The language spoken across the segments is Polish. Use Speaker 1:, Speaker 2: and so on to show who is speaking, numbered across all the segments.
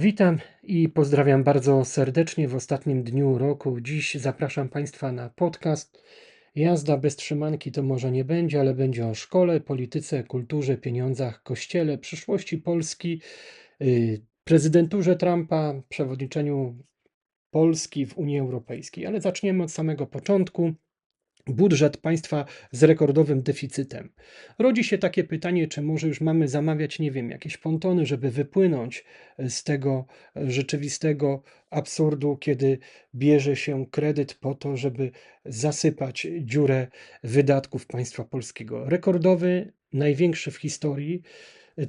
Speaker 1: Witam i pozdrawiam bardzo serdecznie w ostatnim dniu roku. Dziś zapraszam Państwa na podcast. Jazda bez trzymanki to może nie będzie, ale będzie o szkole, polityce, kulturze, pieniądzach, kościele, przyszłości Polski, y, prezydenturze Trumpa, przewodniczeniu Polski w Unii Europejskiej. Ale zaczniemy od samego początku budżet państwa z rekordowym deficytem. Rodzi się takie pytanie, czy może już mamy zamawiać, nie wiem, jakieś pontony, żeby wypłynąć z tego rzeczywistego absurdu, kiedy bierze się kredyt po to, żeby zasypać dziurę wydatków państwa polskiego. Rekordowy, największy w historii,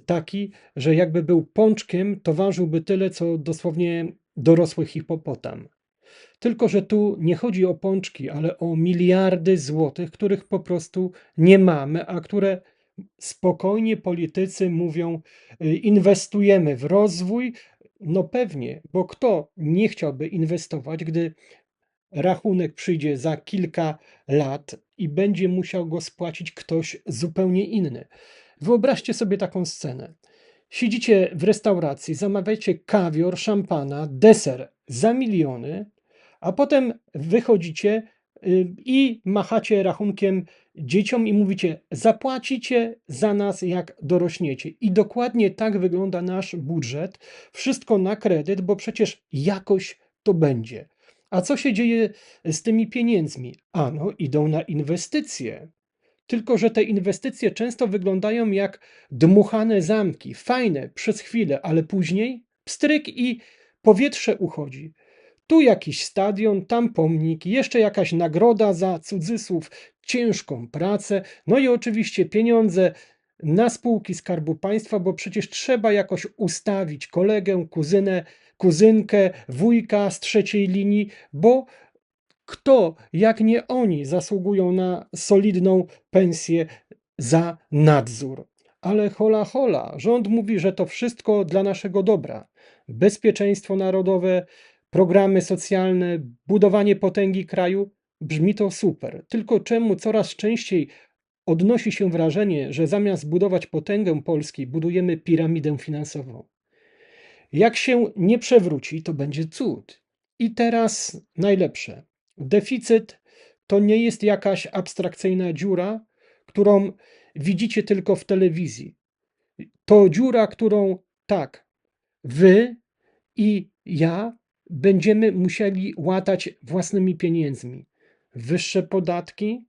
Speaker 1: taki, że jakby był pączkiem, to ważyłby tyle, co dosłownie dorosły hipopotam. Tylko, że tu nie chodzi o pączki, ale o miliardy złotych, których po prostu nie mamy, a które spokojnie politycy mówią, y, inwestujemy w rozwój. No pewnie, bo kto nie chciałby inwestować, gdy rachunek przyjdzie za kilka lat i będzie musiał go spłacić ktoś zupełnie inny. Wyobraźcie sobie taką scenę. Siedzicie w restauracji, zamawiacie kawior, szampana, deser za miliony, a potem wychodzicie y, i machacie rachunkiem dzieciom i mówicie: Zapłacicie za nas, jak dorośniecie. I dokładnie tak wygląda nasz budżet. Wszystko na kredyt, bo przecież jakoś to będzie. A co się dzieje z tymi pieniędzmi? Ano, idą na inwestycje. Tylko, że te inwestycje często wyglądają jak dmuchane zamki, fajne przez chwilę, ale później pstryk i powietrze uchodzi. Tu jakiś stadion, tam pomnik, jeszcze jakaś nagroda za cudzysłów ciężką pracę, no i oczywiście pieniądze na spółki Skarbu Państwa, bo przecież trzeba jakoś ustawić kolegę, kuzynę, kuzynkę, wujka z trzeciej linii, bo kto, jak nie oni, zasługują na solidną pensję za nadzór. Ale hola hola, rząd mówi, że to wszystko dla naszego dobra. Bezpieczeństwo narodowe, programy socjalne, budowanie potęgi kraju, brzmi to super. Tylko czemu coraz częściej odnosi się wrażenie, że zamiast budować potęgę Polski, budujemy piramidę finansową? Jak się nie przewróci, to będzie cud. I teraz najlepsze. Deficyt to nie jest jakaś abstrakcyjna dziura, którą widzicie tylko w telewizji. To dziura, którą tak, wy i ja będziemy musieli łatać własnymi pieniędzmi. Wyższe podatki,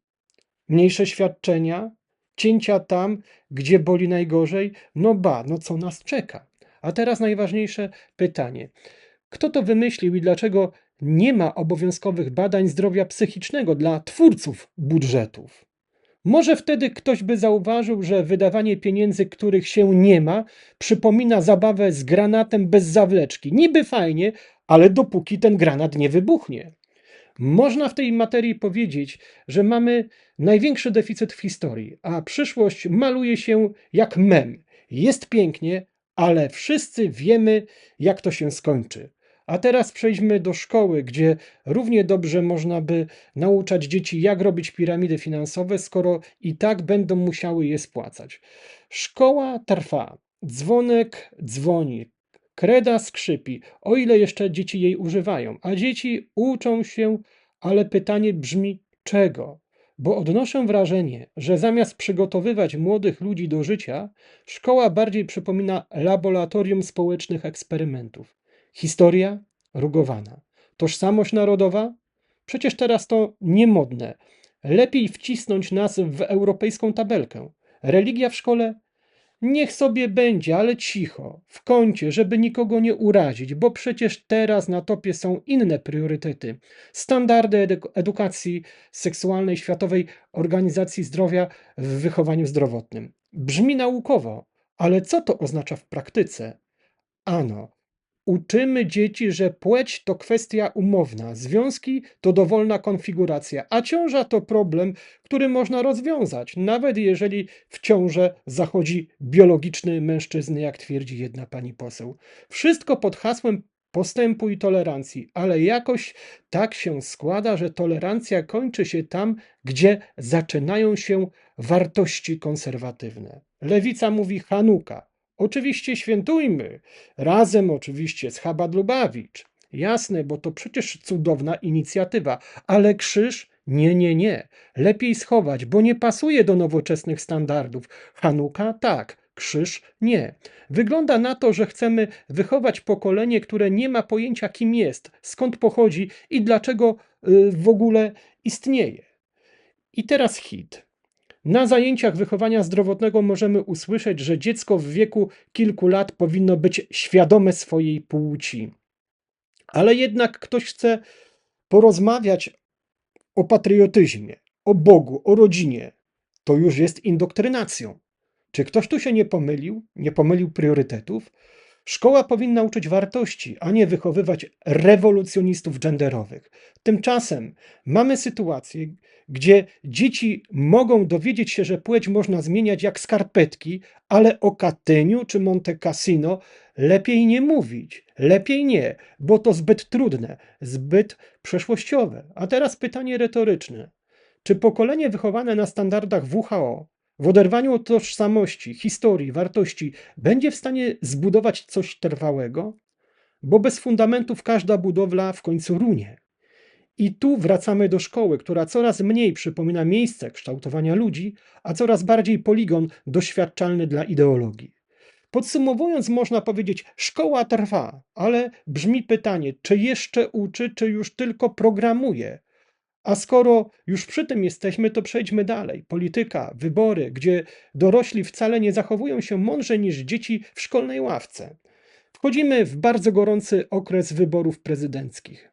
Speaker 1: mniejsze świadczenia, cięcia tam, gdzie boli najgorzej. No ba, no co nas czeka? A teraz najważniejsze pytanie. Kto to wymyślił i dlaczego nie ma obowiązkowych badań zdrowia psychicznego dla twórców budżetów? Może wtedy ktoś by zauważył, że wydawanie pieniędzy, których się nie ma, przypomina zabawę z granatem bez zawleczki. Niby fajnie, ale dopóki ten granat nie wybuchnie. Można w tej materii powiedzieć, że mamy największy deficyt w historii, a przyszłość maluje się jak mem. Jest pięknie, ale wszyscy wiemy, jak to się skończy. A teraz przejdźmy do szkoły, gdzie równie dobrze można by nauczać dzieci, jak robić piramidy finansowe, skoro i tak będą musiały je spłacać. Szkoła trwa, dzwonek dzwoni, kreda skrzypi, o ile jeszcze dzieci jej używają. A dzieci uczą się, ale pytanie brzmi czego? Bo odnoszę wrażenie, że zamiast przygotowywać młodych ludzi do życia, szkoła bardziej przypomina laboratorium społecznych eksperymentów. Historia rugowana. Tożsamość narodowa? Przecież teraz to niemodne. Lepiej wcisnąć nas w europejską tabelkę. Religia w szkole? Niech sobie będzie, ale cicho, w kącie, żeby nikogo nie urazić, bo przecież teraz na topie są inne priorytety. Standardy edukacji seksualnej Światowej Organizacji Zdrowia w wychowaniu zdrowotnym. Brzmi naukowo, ale co to oznacza w praktyce? Ano, Uczymy dzieci, że płeć to kwestia umowna, związki to dowolna konfiguracja, a ciąża to problem, który można rozwiązać, nawet jeżeli w ciążę zachodzi biologiczny mężczyzny, jak twierdzi jedna pani poseł. Wszystko pod hasłem postępu i tolerancji, ale jakoś tak się składa, że tolerancja kończy się tam, gdzie zaczynają się wartości konserwatywne. Lewica mówi Hanuka, Oczywiście świętujmy, razem oczywiście z Chabad Lubawicz. Jasne, bo to przecież cudowna inicjatywa, ale krzyż nie, nie, nie. Lepiej schować, bo nie pasuje do nowoczesnych standardów. Hanuka tak, krzyż nie. Wygląda na to, że chcemy wychować pokolenie, które nie ma pojęcia, kim jest, skąd pochodzi i dlaczego y, w ogóle istnieje. I teraz hit. Na zajęciach wychowania zdrowotnego możemy usłyszeć, że dziecko w wieku kilku lat powinno być świadome swojej płci. Ale jednak ktoś chce porozmawiać o patriotyzmie, o Bogu, o rodzinie. To już jest indoktrynacją. Czy ktoś tu się nie pomylił, nie pomylił priorytetów? Szkoła powinna uczyć wartości, a nie wychowywać rewolucjonistów genderowych. Tymczasem mamy sytuację, gdzie dzieci mogą dowiedzieć się, że płeć można zmieniać jak skarpetki, ale o Katyniu czy Monte Cassino lepiej nie mówić. Lepiej nie, bo to zbyt trudne, zbyt przeszłościowe. A teraz pytanie retoryczne. Czy pokolenie wychowane na standardach WHO w oderwaniu od tożsamości, historii, wartości będzie w stanie zbudować coś trwałego? Bo bez fundamentów każda budowla w końcu runie. I tu wracamy do szkoły, która coraz mniej przypomina miejsce kształtowania ludzi, a coraz bardziej poligon doświadczalny dla ideologii. Podsumowując, można powiedzieć, szkoła trwa, ale brzmi pytanie, czy jeszcze uczy, czy już tylko programuje? A skoro już przy tym jesteśmy, to przejdźmy dalej. Polityka, wybory, gdzie dorośli wcale nie zachowują się mądrzej niż dzieci w szkolnej ławce. Wchodzimy w bardzo gorący okres wyborów prezydenckich.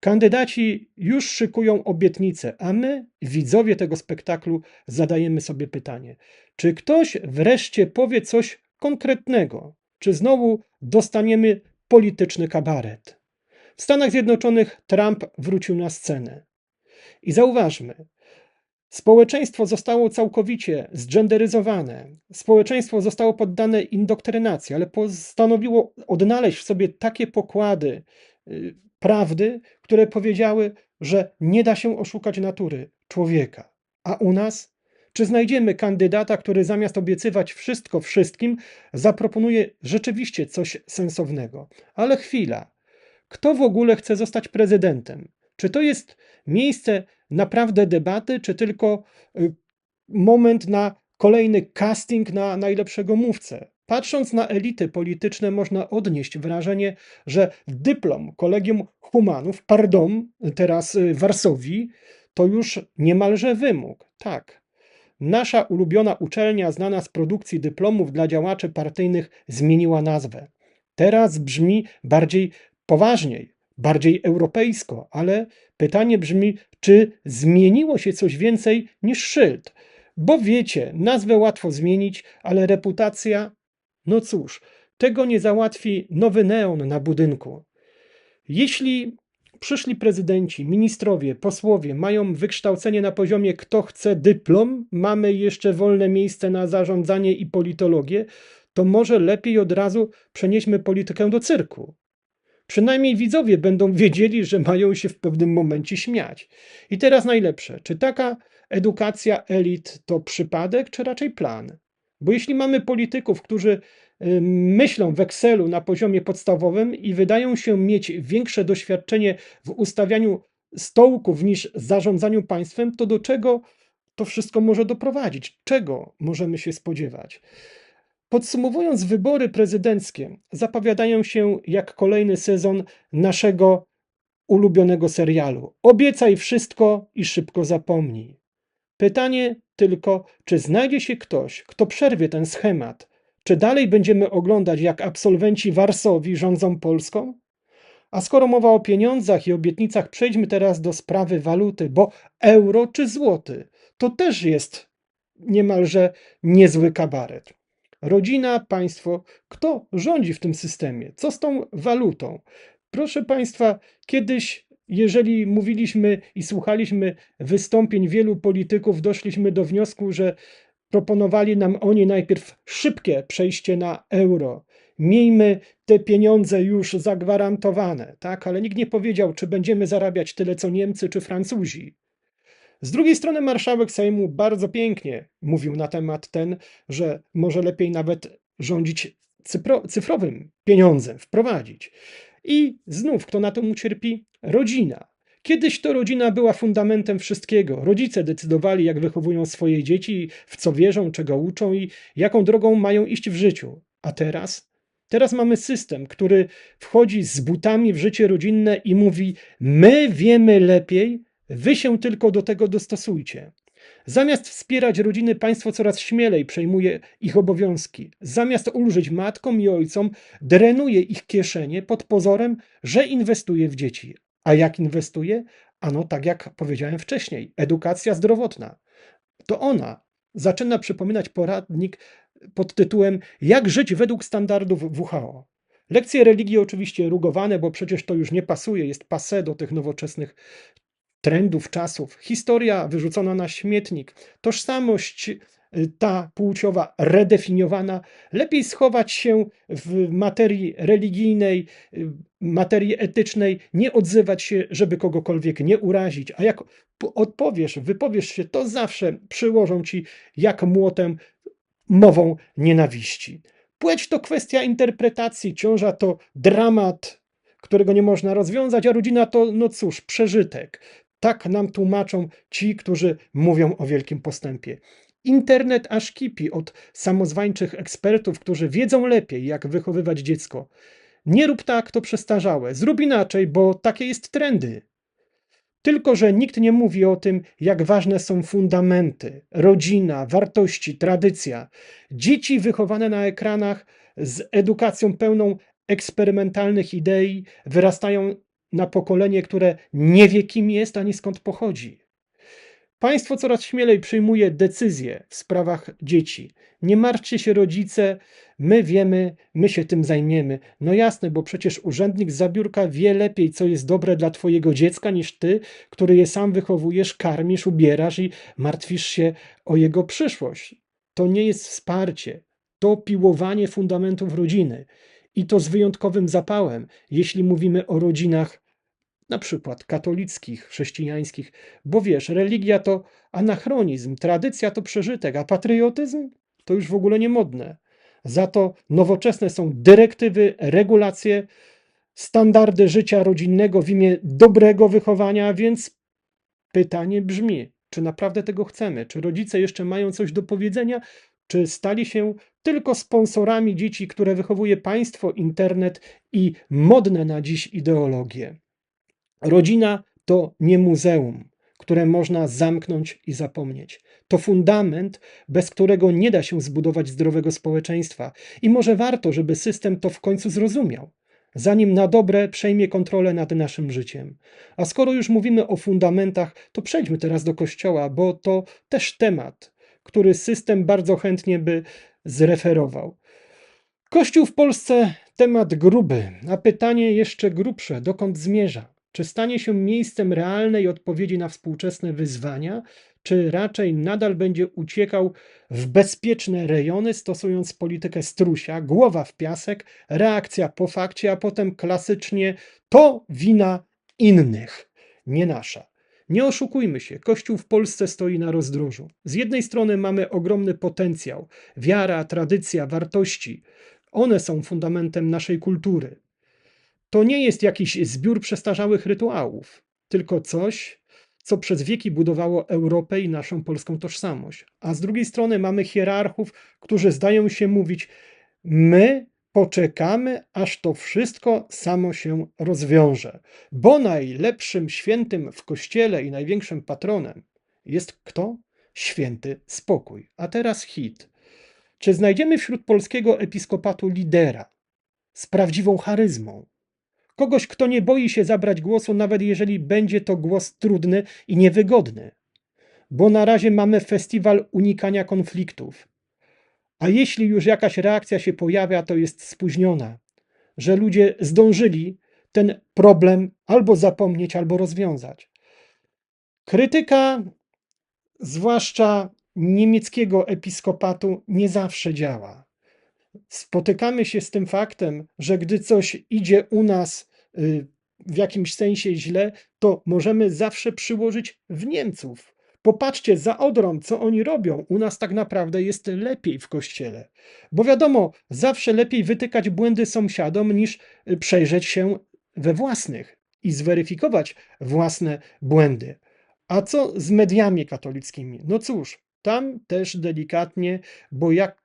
Speaker 1: Kandydaci już szykują obietnice, a my, widzowie tego spektaklu, zadajemy sobie pytanie: czy ktoś wreszcie powie coś konkretnego? Czy znowu dostaniemy polityczny kabaret? W Stanach Zjednoczonych Trump wrócił na scenę. I zauważmy, społeczeństwo zostało całkowicie zgenderyzowane, społeczeństwo zostało poddane indoktrynacji, ale postanowiło odnaleźć w sobie takie pokłady y, prawdy, które powiedziały, że nie da się oszukać natury człowieka. A u nas? Czy znajdziemy kandydata, który zamiast obiecywać wszystko wszystkim, zaproponuje rzeczywiście coś sensownego? Ale chwila. Kto w ogóle chce zostać prezydentem? Czy to jest miejsce naprawdę debaty, czy tylko y, moment na kolejny casting na najlepszego mówcę? Patrząc na elity polityczne, można odnieść wrażenie, że dyplom Kolegium Humanów, pardon, teraz y, Warsowii, to już niemalże wymóg. Tak. Nasza ulubiona uczelnia, znana z produkcji dyplomów dla działaczy partyjnych, zmieniła nazwę. Teraz brzmi bardziej poważniej, bardziej europejsko, ale pytanie brzmi, czy zmieniło się coś więcej niż szyld? Bo wiecie, nazwę łatwo zmienić, ale reputacja, no cóż, tego nie załatwi nowy neon na budynku. Jeśli przyszli prezydenci, ministrowie, posłowie mają wykształcenie na poziomie kto chce dyplom, mamy jeszcze wolne miejsce na zarządzanie i politologię, to może lepiej od razu przenieśmy politykę do cyrku. Przynajmniej widzowie będą wiedzieli, że mają się w pewnym momencie śmiać. I teraz najlepsze. Czy taka edukacja elit to przypadek, czy raczej plan? Bo jeśli mamy polityków, którzy y, myślą w Excelu na poziomie podstawowym i wydają się mieć większe doświadczenie w ustawianiu stołków niż zarządzaniu państwem, to do czego to wszystko może doprowadzić? Czego możemy się spodziewać? Podsumowując, wybory prezydenckie zapowiadają się jak kolejny sezon naszego ulubionego serialu. Obiecaj wszystko i szybko zapomnij. Pytanie tylko, czy znajdzie się ktoś, kto przerwie ten schemat? Czy dalej będziemy oglądać, jak absolwenci Warsowii rządzą Polską? A skoro mowa o pieniądzach i obietnicach, przejdźmy teraz do sprawy waluty, bo euro czy złoty to też jest niemalże niezły kabaret. Rodzina, państwo, kto rządzi w tym systemie? Co z tą walutą? Proszę Państwa, kiedyś, jeżeli mówiliśmy i słuchaliśmy wystąpień wielu polityków, doszliśmy do wniosku, że proponowali nam oni najpierw szybkie przejście na euro. Miejmy te pieniądze już zagwarantowane, tak? Ale nikt nie powiedział, czy będziemy zarabiać tyle co Niemcy czy Francuzi. Z drugiej strony marszałek Sejmu bardzo pięknie mówił na temat ten, że może lepiej nawet rządzić cyfro, cyfrowym pieniądzem wprowadzić. I znów, kto na tym ucierpi? Rodzina. Kiedyś to rodzina była fundamentem wszystkiego. Rodzice decydowali, jak wychowują swoje dzieci, w co wierzą, czego uczą i jaką drogą mają iść w życiu. A teraz? Teraz mamy system, który wchodzi z butami w życie rodzinne i mówi: My wiemy lepiej, wy się tylko do tego dostosujcie. Zamiast wspierać rodziny, państwo coraz śmielej przejmuje ich obowiązki. Zamiast ulżyć matkom i ojcom, drenuje ich kieszenie pod pozorem, że inwestuje w dzieci. A jak inwestuje? Ano, tak jak powiedziałem wcześniej, edukacja zdrowotna. To ona zaczyna przypominać poradnik pod tytułem Jak żyć według standardów WHO. Lekcje religii oczywiście rugowane, bo przecież to już nie pasuje, jest passe do tych nowoczesnych trendów czasów. Historia wyrzucona na śmietnik, tożsamość y, ta płciowa redefiniowana, lepiej schować się w materii religijnej, y, materii etycznej, nie odzywać się, żeby kogokolwiek nie urazić. A jak odpowiesz, wypowiesz się, to zawsze przyłożą ci jak młotem mową nienawiści. Płeć to kwestia interpretacji, ciąża to dramat, którego nie można rozwiązać, a rodzina to, no cóż, przeżytek. Tak nam tłumaczą ci, którzy mówią o wielkim postępie. Internet aż kipi od samozwańczych ekspertów, którzy wiedzą lepiej, jak wychowywać dziecko. Nie rób tak, to przestarzałe. Zrób inaczej, bo takie jest trendy. Tylko, że nikt nie mówi o tym, jak ważne są fundamenty, rodzina, wartości, tradycja. Dzieci wychowane na ekranach z edukacją pełną eksperymentalnych idei wyrastają na pokolenie, które nie wie, kim jest ani skąd pochodzi. Państwo coraz śmielej przyjmuje decyzje w sprawach dzieci. Nie martwcie się, rodzice, my wiemy, my się tym zajmiemy. No jasne, bo przecież urzędnik z zabiórka wie lepiej, co jest dobre dla Twojego dziecka, niż Ty, który je sam wychowujesz, karmisz, ubierasz i martwisz się o jego przyszłość. To nie jest wsparcie, to piłowanie fundamentów rodziny. I to z wyjątkowym zapałem, jeśli mówimy o rodzinach na przykład katolickich, chrześcijańskich, bo wiesz, religia to anachronizm, tradycja to przeżytek, a patriotyzm to już w ogóle nie modne. Za to nowoczesne są dyrektywy, regulacje, standardy życia rodzinnego w imię dobrego wychowania, więc pytanie brzmi, czy naprawdę tego chcemy? Czy rodzice jeszcze mają coś do powiedzenia? Czy stali się tylko sponsorami dzieci, które wychowuje państwo, internet i modne na dziś ideologie? Rodzina to nie muzeum, które można zamknąć i zapomnieć. To fundament, bez którego nie da się zbudować zdrowego społeczeństwa. I może warto, żeby system to w końcu zrozumiał, zanim na dobre przejmie kontrolę nad naszym życiem. A skoro już mówimy o fundamentach, to przejdźmy teraz do kościoła, bo to też temat, który system bardzo chętnie by zreferował. Kościół w Polsce temat gruby, a pytanie jeszcze grubsze: dokąd zmierza? Czy stanie się miejscem realnej odpowiedzi na współczesne wyzwania, czy raczej nadal będzie uciekał w bezpieczne rejony, stosując politykę strusia, głowa w piasek, reakcja po fakcie, a potem klasycznie to wina innych, nie nasza. Nie oszukujmy się, Kościół w Polsce stoi na rozdrożu. Z jednej strony mamy ogromny potencjał, wiara, tradycja, wartości. One są fundamentem naszej kultury to nie jest jakiś zbiór przestarzałych rytuałów, tylko coś, co przez wieki budowało Europę i naszą polską tożsamość. A z drugiej strony mamy hierarchów, którzy zdają się mówić: My poczekamy, aż to wszystko samo się rozwiąże, bo najlepszym świętym w kościele i największym patronem jest kto? Święty spokój. A teraz hit. Czy znajdziemy wśród polskiego episkopatu lidera z prawdziwą charyzmą, Kogoś, kto nie boi się zabrać głosu, nawet jeżeli będzie to głos trudny i niewygodny. Bo na razie mamy festiwal unikania konfliktów. A jeśli już jakaś reakcja się pojawia, to jest spóźniona, że ludzie zdążyli ten problem albo zapomnieć, albo rozwiązać. Krytyka, zwłaszcza niemieckiego episkopatu, nie zawsze działa spotykamy się z tym faktem, że gdy coś idzie u nas y, w jakimś sensie źle, to możemy zawsze przyłożyć w Niemców. Popatrzcie za Odrą, co oni robią. U nas tak naprawdę jest lepiej w kościele. Bo wiadomo, zawsze lepiej wytykać błędy sąsiadom niż y, przejrzeć się we własnych i zweryfikować własne błędy. A co z mediami katolickimi? No cóż, tam też delikatnie, bo jak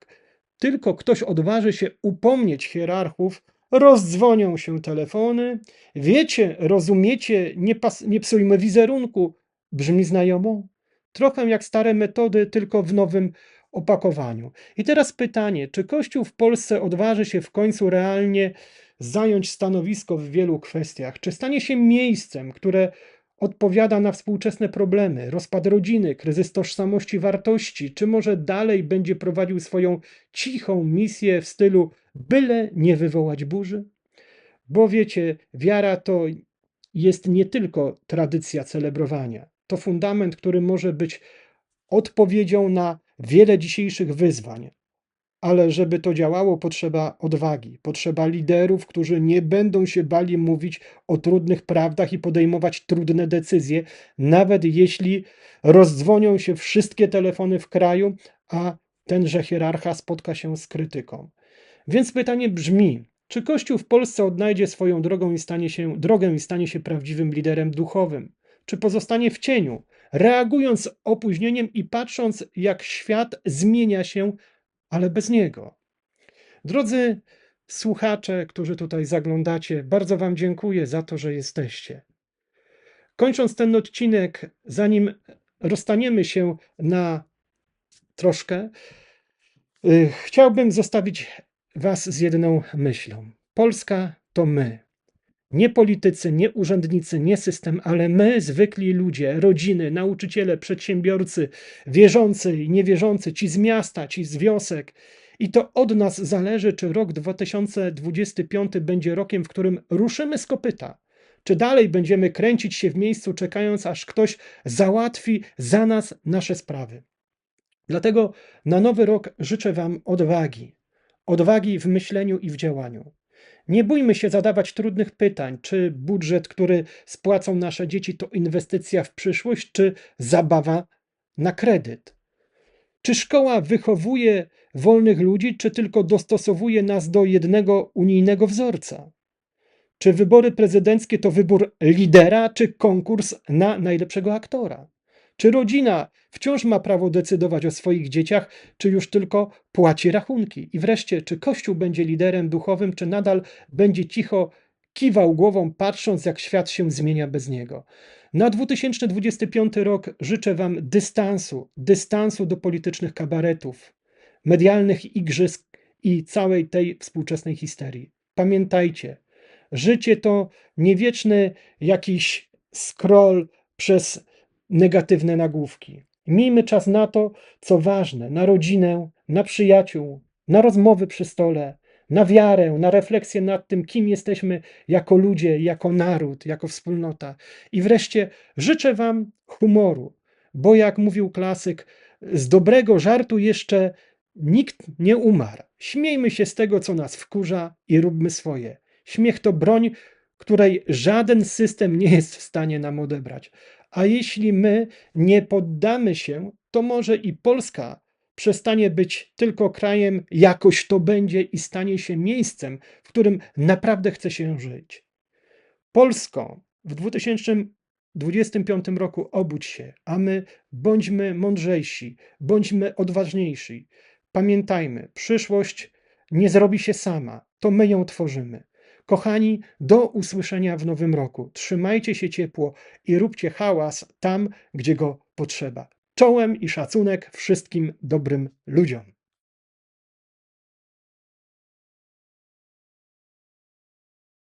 Speaker 1: tylko ktoś odważy się upomnieć hierarchów, rozdzwonią się telefony. Wiecie, rozumiecie, nie, pas, nie psujmy wizerunku. Brzmi znajomo? Trochę jak stare metody, tylko w nowym opakowaniu. I teraz pytanie, czy Kościół w Polsce odważy się w końcu realnie zająć stanowisko w wielu kwestiach? Czy stanie się miejscem, które odpowiada na współczesne problemy, rozpad rodziny, kryzys tożsamości wartości, czy może dalej będzie prowadził swoją cichą misję w stylu byle nie wywołać burzy? Bo wiecie, wiara to jest nie tylko tradycja celebrowania, to fundament, który może być odpowiedzią na wiele dzisiejszych wyzwań. Ale żeby to działało, potrzeba odwagi, potrzeba liderów, którzy nie będą się bali mówić o trudnych prawdach i podejmować trudne decyzje, nawet jeśli rozdzwonią się wszystkie telefony w kraju, a tenże hierarcha spotka się z krytyką. Więc pytanie brzmi: czy Kościół w Polsce odnajdzie swoją drogą i stanie się, drogę i stanie się prawdziwym liderem duchowym? Czy pozostanie w cieniu, reagując opóźnieniem i patrząc, jak świat zmienia się ale bez niego. Drodzy słuchacze, którzy tutaj zaglądacie, bardzo Wam dziękuję za to, że jesteście. Kończąc ten odcinek, zanim rozstaniemy się na troszkę, yy, chciałbym zostawić Was z jedną myślą. Polska to my. Nie politycy, nie urzędnicy, nie system, ale my, zwykli ludzie, rodziny, nauczyciele, przedsiębiorcy, wierzący i niewierzący, ci z miasta, ci z wiosek. I to od nas zależy, czy rok 2025 będzie rokiem, w którym ruszymy z kopyta, czy dalej będziemy kręcić się w miejscu, czekając, aż ktoś załatwi za nas nasze sprawy. Dlatego na nowy rok życzę Wam odwagi. Odwagi w myśleniu i w działaniu. Nie bójmy się zadawać trudnych pytań, czy budżet, który spłacą nasze dzieci, to inwestycja w przyszłość, czy zabawa na kredyt. Czy szkoła wychowuje wolnych ludzi, czy tylko dostosowuje nas do jednego unijnego wzorca? Czy wybory prezydenckie to wybór lidera, czy konkurs na najlepszego aktora? Czy rodzina wciąż ma prawo decydować o swoich dzieciach, czy już tylko płaci rachunki? I wreszcie, czy Kościół będzie liderem duchowym, czy nadal będzie cicho kiwał głową, patrząc, jak świat się zmienia bez niego? Na 2025 rok życzę Wam dystansu, dystansu do politycznych kabaretów, medialnych igrzysk i całej tej współczesnej histerii. Pamiętajcie, życie to niewieczny jakiś scroll przez negatywne nagłówki. Miejmy czas na to, co ważne, na rodzinę, na przyjaciół, na rozmowy przy stole, na wiarę, na refleksję nad tym, kim jesteśmy jako ludzie, jako naród, jako wspólnota. I wreszcie życzę Wam humoru, bo jak mówił klasyk, z dobrego żartu jeszcze nikt nie umarł. Śmiejmy się z tego, co nas wkurza i róbmy swoje. Śmiech to broń, której żaden system nie jest w stanie nam odebrać. A jeśli my nie poddamy się, to może i Polska przestanie być tylko krajem, jakoś to będzie i stanie się miejscem, w którym naprawdę chce się żyć. Polsko w 2025 roku obudź się, a my bądźmy mądrzejsi, bądźmy odważniejsi. Pamiętajmy, przyszłość nie zrobi się sama, to my ją tworzymy. Kochani, do usłyszenia w nowym roku. Trzymajcie się ciepło i róbcie hałas tam, gdzie go potrzeba. Czołem i szacunek wszystkim dobrym ludziom.